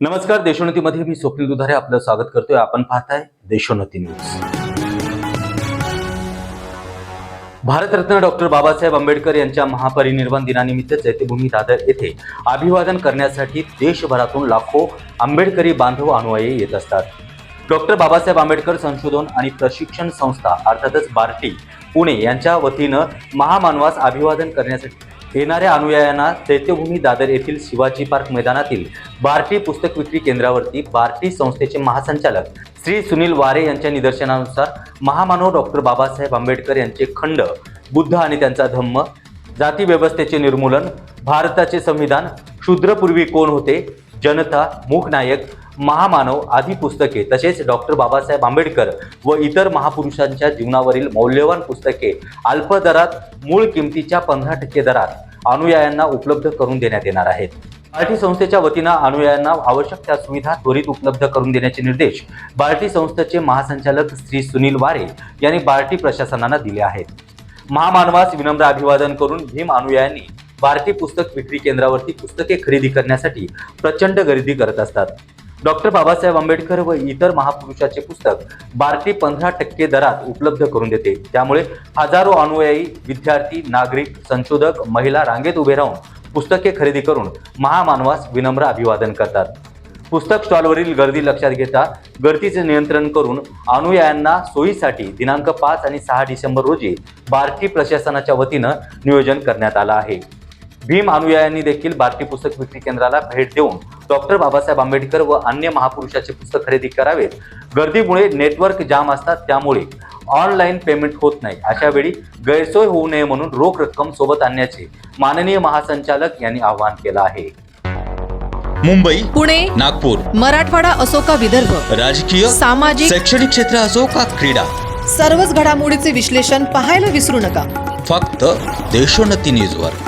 नमस्कार देशोन्नतीमध्ये मी स्वप्नील दुधारे आपलं स्वागत करतोय. आपण पाहताय देशोन्नती न्यूज. भारतरत्न डॉक्टर बाबासाहेब आंबेडकर यांच्या महापरिनिर्वाण दिनानिमित्त चैत्यभूमी दादर येथे अभिवादन करण्यासाठी देशभरातून लाखो आंबेडकरी बांधव अनुयायी येत असतात. डॉक्टर बाबासाहेब आंबेडकर संशोधन आणि प्रशिक्षण संस्था अर्थातच बार्टी पुणे यांच्या वतीनं महामानवास अभिवादन करण्यासाठी येणाऱ्या अनुयायांना चैत्यभूमी दादर येथील शिवाजी पार्क मैदानातील बार्टी पुस्तक विक्री केंद्रावरती बार्टी संस्थेचे महासंचालक श्री सुनील वारे यांच्या निदर्शनानुसार महामानव डॉक्टर बाबासाहेब आंबेडकर यांचे खंड बुद्ध आणि त्यांचा धम्म जाती व्यवस्थेचे निर्मूलन भारताचे संविधान शूद्रपूर्वी कोण होते जनता मूकनायक महामानव आदी पुस्तके तसेच डॉक्टर बाबासाहेब आंबेडकर व इतर महापुरुषांच्या जीवनावरील मौल्यवान पुस्तके अल्प दरात मूळ किमतीच्या पंधरा टक्के दरात अनुयायांना उपलब्ध करून देण्यात येणार आहेत. बार्टी संस्थेच्या वतीनं अनुयायांना आवश्यक त्या सुविधा त्वरित उपलब्ध करून देण्याचे निर्देश बार्टी संस्थेचे महासंचालक श्री सुनील वारे यांनी बार्टी प्रशासनाला दिले आहेत. महामानवास विनम्र अभिवादन करून भीम अनुयायांनी भारतीय पुस्तक विक्री केंद्रावरती पुस्तके खरेदी करण्यासाठी प्रचंड गर्दी करत असतात. डॉक्टर बाबासाहेब आंबेडकर व इतर महापुरुषाचे पुस्तक बार्टी पंधरा टक्के दरात उपलब्ध करून देते. त्यामुळे हजारो अनुयायी विद्यार्थी नागरिक संशोधक महिला रांगेत उभे राहून पुस्तके खरेदी करून महामानवास विनम्र अभिवादन करतात. पुस्तक स्टॉलवरील गर्दी लक्षात घेता गर्दीचे नियंत्रण करून अनुयायांना सोयीसाठी दिनांक पाच आणि सहा डिसेंबर रोजी बार्टी प्रशासनाच्या वतीनं नियोजन करण्यात आलं आहे. भीम अनुयायांनी देखील बार्टी पुस्तक विक्री केंद्राला भेट देऊन डॉक्टर बाबासाहेब आंबेडकर व अन्य महापुरुषाचे पुस्तक खरेदी करावेत. गर्दीमुळे नेटवर्क जाम असतात त्यामुळे ऑनलाईन पेमेंट होत नाही. अशा वेळी गैरसोय होऊ नये म्हणून रोख रक्कम सोबत आणण्याचे माननीय महासंचालक यांनी आवाहन केलं आहे. मुंबई पुणे नागपूर मराठवाडा असो का विदर्भ राजकीय सामाजिक शैक्षणिक क्षेत्र असो का क्रीडा सर्वच घडामोडीचे विश्लेषण पाहायला विसरू नका. फक्त देशोन्नती न्यूजवर.